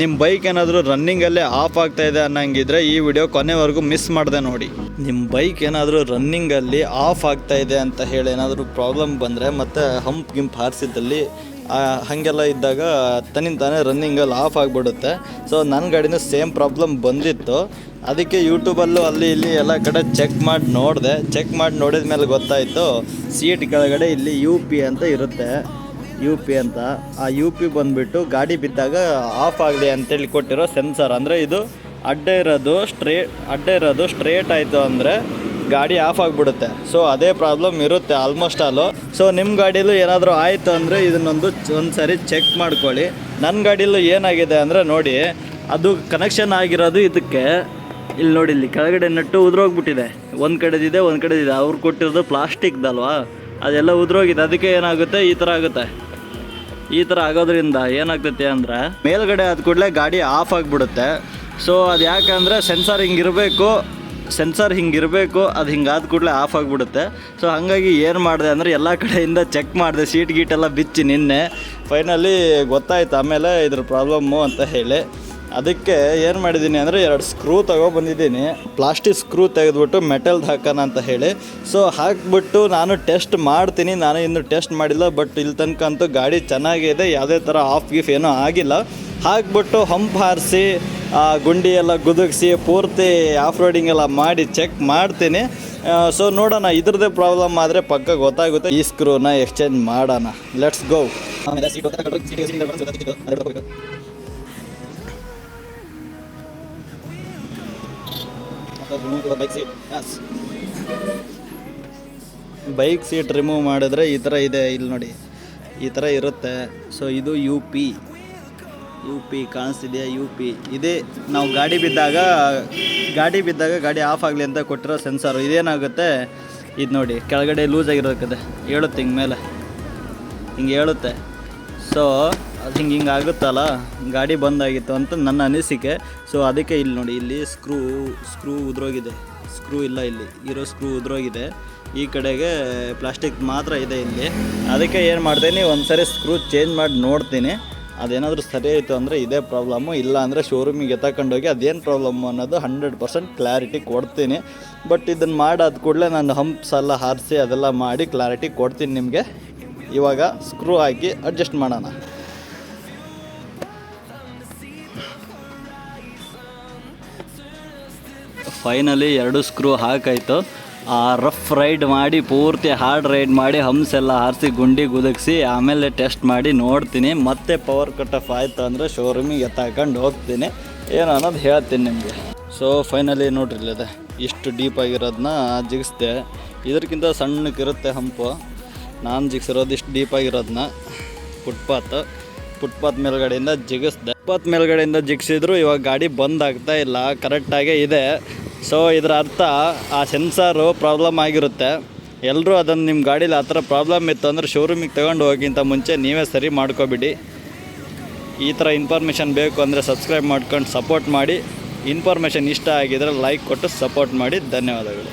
ನಿಮ್ಮ ಬೈಕ್ ಏನಾದರೂ ರನ್ನಿಂಗಲ್ಲೇ ಆಫ್ ಆಗ್ತಾ ಇದೆ ಅನ್ನಂಗಿದ್ರೆ ಈ ವಿಡಿಯೋ ಕೊನೆವರೆಗೂ ಮಿಸ್ ಮಾಡಿದೆ ನೋಡಿ. ನಿಮ್ಮ ಬೈಕ್ ಏನಾದರೂ ರನ್ನಿಂಗಲ್ಲಿ ಆಫ್ ಆಗ್ತಾ ಇದೆ ಅಂತ ಹೇಳಿ ಏನಾದರೂ ಪ್ರಾಬ್ಲಮ್ ಬಂದರೆ ಮತ್ತು ಹಂಪ್ ಗಿಂಪ್ ಹಾರಿಸಿದ್ದಲ್ಲಿ ಹಾಗೆಲ್ಲ ಇದ್ದಾಗ ತನ್ನಿಂದ ತಾನೇ ರನ್ನಿಂಗಲ್ಲಿ ಆಫ್ ಆಗಿಬಿಡುತ್ತೆ. ಸೊ ನನ್ನ ಗಾಡಿನೂ ಸೇಮ್ ಪ್ರಾಬ್ಲಮ್ ಬಂದಿತ್ತು. ಅದಕ್ಕೆ ಯೂಟ್ಯೂಬಲ್ಲೂ ಅಲ್ಲಿ ಇಲ್ಲಿ ಎಲ್ಲ ಕಡೆ ಚೆಕ್ ಮಾಡಿ ನೋಡಿದೆ. ಚೆಕ್ ಮಾಡಿ ನೋಡಿದ ಮೇಲೆ ಗೊತ್ತಾಯಿತು ಸೀಟ್ ಕೆಳಗಡೆ ಇಲ್ಲಿ ಯು ಪಿ ಅಂತ ಇರುತ್ತೆ. ಯು ಪಿ ಅಂತ. ಆ ಯು ಪಿ ಬಂದುಬಿಟ್ಟು ಗಾಡಿ ಬಿದ್ದಾಗ ಆಫ್ ಆಗಲಿ ಅಂತೇಳಿ ಕೊಟ್ಟಿರೋ ಸೆನ್ಸರ್ ಅಂದರೆ ಇದು ಅಡ್ಡ ಇರೋದು ಸ್ಟ್ರೇ, ಅಡ್ಡ ಇರೋದು ಸ್ಟ್ರೇಟ್ ಆಯಿತು ಅಂದರೆ ಗಾಡಿ ಆಫ್ ಆಗಿಬಿಡುತ್ತೆ. ಸೊ ಅದೇ ಪ್ರಾಬ್ಲಮ್ ಇರುತ್ತೆ ಆಲ್ಮೋಸ್ಟ್ ಆಲು ಸೊ ನಿಮ್ಮ ಗಾಡೀಲೂ ಏನಾದರೂ ಆಯಿತು ಅಂದರೆ ಇದನ್ನೊಂದು ಒಂದು ಸರಿ ಚೆಕ್ ಮಾಡ್ಕೊಳ್ಳಿ. ನನ್ನ ಗಾಡೀಲೂ ಏನಾಗಿದೆ ಅಂದರೆ ನೋಡಿ, ಅದು ಕನೆಕ್ಷನ್ ಆಗಿರೋದು ಇದಕ್ಕೆ. ಇಲ್ಲಿ ನೋಡಿ, ಇಲ್ಲಿ ಕೆಳಗಡೆ ನೆಟ್ಟು ಉದುರೋಗ್ಬಿಟ್ಟಿದೆ. ಒಂದು ಕಡೆದಿದೆ ಒಂದು ಕಡೆದಿದೆ. ಅವ್ರು ಕೊಟ್ಟಿರೋದು ಪ್ಲಾಸ್ಟಿಕ್ದಲ್ವಾ ಅದೆಲ್ಲ ಉದುರೋಗಿದೆ. ಅದಕ್ಕೆ ಏನಾಗುತ್ತೆ? ಈ ಥರ ಆಗುತ್ತೆ. ಈ ಥರ ಆಗೋದ್ರಿಂದ ಏನಾಗ್ತೈತೆ ಅಂದರೆ ಮೇಲ್ಗಡೆ ಆದ ಕೂಡಲೇ ಗಾಡಿ ಆಫ್ ಆಗಿಬಿಡುತ್ತೆ. ಸೊ ಅದು ಯಾಕಂದರೆ ಸೆನ್ಸಾರ್ ಹಿಂಗಿರಬೇಕು ಸೆನ್ಸಾರ್ ಹಿಂಗಿರಬೇಕು ಅದು ಹಿಂಗಾದ ಕೂಡಲೇ ಆಫ್ ಆಗಿಬಿಡುತ್ತೆ. ಸೊ ಹಾಗಾಗಿ ಏನು ಮಾಡಿದೆ ಅಂದರೆ ಎಲ್ಲ ಕಡೆಯಿಂದ ಚೆಕ್ ಮಾಡಿದೆ ಸೀಟ್ ಗೀಟ್ ಎಲ್ಲ ಬಿಚ್ಚಿ ನಿನ್ನೆ. ಫೈನಲಿ ಗೊತ್ತಾಯ್ತು, ಆಮೇಲೆ ಇದ್ರ ಪ್ರಾಬ್ಲಮ್ಮು ಅಂತ ಹೇಳಿ. ಅದಕ್ಕೆ ಏನು ಮಾಡಿದ್ದೀನಿ ಅಂದರೆ ಎರಡು ಸ್ಕ್ರೂ ಬಂದಿದ್ದೀನಿ. ಪ್ಲಾಸ್ಟಿಕ್ ಸ್ಕ್ರೂ ತೆಗೆದ್ಬಿಟ್ಟು ಮೆಟಲ್ದು ಹಾಕೋಣ ಅಂತ ಹೇಳಿ. ಸೊ ಹಾಕ್ಬಿಟ್ಟು ನಾನು ಟೆಸ್ಟ್ ಮಾಡ್ತೀನಿ. ನಾನು ಇನ್ನೂ ಟೆಸ್ಟ್ ಮಾಡಿಲ್ಲ ಬಟ್ ಇಲ್ಲಿ ತನಕ ಅಂತೂ ಗಾಡಿ ಚೆನ್ನಾಗಿದೆ. ಯಾವುದೇ ಥರ ಆಫ್ ಗಿಫ್ ಏನೂ ಆಗಿಲ್ಲ. ಹಾಕ್ಬಿಟ್ಟು ಹಂಪ್ ಹಾರಿಸಿ ಗುಂಡಿ ಎಲ್ಲ ಗುದುಗಿಸಿ, ಪೂರ್ತಿ ಆಫ್ ರೋಡಿಂಗ್ ಎಲ್ಲ ಮಾಡಿ ಚೆಕ್ ಮಾಡ್ತೀನಿ. ಸೊ ನೋಡೋಣ. ಇದ್ರದ್ದೇ ಪ್ರಾಬ್ಲಮ್ ಆದರೆ ಪಕ್ಕ ಗೊತ್ತಾಗುತ್ತೆ. ಈ ಸ್ಕ್ರೂನ ಎಕ್ಸ್ಚೇಂಜ್ ಮಾಡೋಣ. Let's go bike seat remove ಮಾಡಿದ್ರೆ ಈ ಥರ ಇದೆ ಇಲ್ಲಿ ನೋಡಿ. ಈ ಥರ ಇರುತ್ತೆ. ಸೊ ಇದು ಯು ಪಿ ಯು ಪಿ ಕಾಣಿಸ್ತಿದೆಯಾ? ಯು ಪಿ ಇದೇ ನಾವು ಗಾಡಿ ಬಿದ್ದಾಗ ಗಾಡಿ ಬಿದ್ದಾಗ ಗಾಡಿ ಆಫ್ ಆಗಲಿ ಅಂತ ಕೊಟ್ಟಿರೋ ಸೆನ್ಸಾರು ಇದೇನಾಗುತ್ತೆ? ಇದು ನೋಡಿ, ಕೆಳಗಡೆ ಲೂಸ್ ಆಗಿರೋದಕ್ಕೆ ಹೇಳುತ್ತೆ ಹಿಂಗೆ ಮೇಲೆ. ಹಿಂಗೆ ಹೇಳುತ್ತೆ ಸೊ ಅದು ಹಿಂಗೆ ಹಿಂಗೆ ಆಗುತ್ತಲ್ಲ, ಗಾಡಿ ಬಂದಾಗಿತ್ತು ಅಂತ ನನ್ನ ಅನಿಸಿಕೆ. ಸೊ ಅದಕ್ಕೆ ಇಲ್ಲಿ ನೋಡಿ, ಇಲ್ಲಿ ಸ್ಕ್ರೂ ಸ್ಕ್ರೂ ಉದ್ರೋಗಿದೆ. ಸ್ಕ್ರೂ ಇಲ್ಲ ಇಲ್ಲಿ, ಇರೋ ಸ್ಕ್ರೂ ಉದ್ರೋಗಿದೆ. ಈ ಕಡೆಗೆ ಪ್ಲಾಸ್ಟಿಕ್ ಮಾತ್ರ ಇದೆ ಇಲ್ಲಿ. ಅದಕ್ಕೆ ಏನು ಮಾಡ್ತೀನಿ ಒಂದು ಸರಿ ಸ್ಕ್ರೂ ಚೇಂಜ್ ಮಾಡಿ ನೋಡ್ತೀನಿ. ಅದೇನಾದರೂ ಸರಿ ಆಯಿತು ಅಂದರೆ ಇದೇ ಪ್ರಾಬ್ಲಮ್ಮು ಇಲ್ಲ ಅಂದರೆ ಶೋರೂಮಿಗೆ ಎತ್ತಕೊಂಡೋಗಿ ಅದೇನು ಪ್ರಾಬ್ಲಮ್ಮು ಅನ್ನೋದು ಹಂಡ್ರೆಡ್ ಪರ್ಸೆಂಟ್ ಕ್ಲಾರಿಟಿ ಕೊಡ್ತೀನಿ. ಬಟ್ ಇದನ್ನು ಮಾಡಾದ ಕೂಡಲೇ ನಾನು ಹಂಪ್ಸ್ ಎಲ್ಲ ಹಾರಿಸಿ ಅದೆಲ್ಲ ಮಾಡಿ ಕ್ಲಾರಿಟಿ ಕೊಡ್ತೀನಿ ನಿಮಗೆ. ಇವಾಗ ಸ್ಕ್ರೂ ಹಾಕಿ ಅಡ್ಜಸ್ಟ್ ಮಾಡೋಣ. ಫೈನಲಿ ಎರಡು ಸ್ಕ್ರೂ ಹಾಕಾಯಿತು. ಆ ರಫ್ ರೈಡ್ ಮಾಡಿ, ಪೂರ್ತಿ ಹಾರ್ಡ್ ರೈಡ್ ಮಾಡಿ ಹಂಸ್ ಎಲ್ಲ ಹಾರಿಸಿ, ಗುಂಡಿ ಗುದಗಿಸಿ, ಆಮೇಲೆ ಟೆಸ್ಟ್ ಮಾಡಿ ನೋಡ್ತೀನಿ. ಮತ್ತೆ ಪವರ್ ಕಟ್ ಆಫ್ ಆಯಿತು ಅಂದರೆ ಶೋರೂಮಿಗೆ ಎತ್ತಾಕೊಂಡು ಹೋಗ್ತೀನಿ. ಏನು ಅನ್ನೋದು ಹೇಳ್ತೀನಿ ನಿಮಗೆ. ಸೊ ಫೈನಲಿ ನೋಡ್ರಿ ಇಲ್ಲದೆ ಇಷ್ಟು ಡೀಪ್ ಆಗಿರೋದನ್ನ ಜಿಗಿಸ್ದೆ. ಇದಕ್ಕಿಂತ ಸಣ್ಣಕ್ಕಿರುತ್ತೆ ಹಂಪು ನಾನು ಜಿಗಿಸಿರೋದು ಇಷ್ಟು ಡೀಪ್ ಆಗಿರೋದನ್ನ ಫುಟ್ಪಾತ್ ಫುಟ್ಪಾತ್ ಮೇಲ್ಗಡೆಯಿಂದ ಜಿಗಿಸ್ದೆ. ಫುಟ್ಪಾತ್ ಮೇಲ್ಗಡೆಯಿಂದ ಜಿಗಿಸಿದ್ರು ಇವಾಗ ಗಾಡಿ ಬಂದ್ ಆಗ್ತಾ ಇಲ್ಲ. ಕರೆಕ್ಟಾಗೇ ಇದೆ. ಸೊ ಇದರ ಅರ್ಥ ಆ ಸೆನ್ಸಾರು ಪ್ರಾಬ್ಲಮ್ ಆಗಿರುತ್ತೆ. ಎಲ್ಲರೂ ಅದನ್ನು ನಿಮ್ಮ ಗಾಡೀಲಿ ಆ ಥರ ಪ್ರಾಬ್ಲಮ್ ಇತ್ತು ಅಂದರೆ ಶೋರೂಮಿಗೆ ತಗೊಂಡು ಹೋಗಿಂತ ಮುಂಚೆ ನೀವೇ ಸರಿ ಮಾಡ್ಕೊಬಿಡಿ. ಈ ಥರ ಇನ್ಫಾರ್ಮೇಷನ್ ಬೇಕು ಅಂದರೆ ಸಬ್ಸ್ಕ್ರೈಬ್ ಮಾಡ್ಕೊಂಡು ಸಪೋರ್ಟ್ ಮಾಡಿ. ಇನ್ಫಾರ್ಮೇಷನ್ ಇಷ್ಟ ಆಗಿದ್ರೆ ಲೈಕ್ ಕೊಟ್ಟು ಸಪೋರ್ಟ್ ಮಾಡಿ. ಧನ್ಯವಾದಗಳು.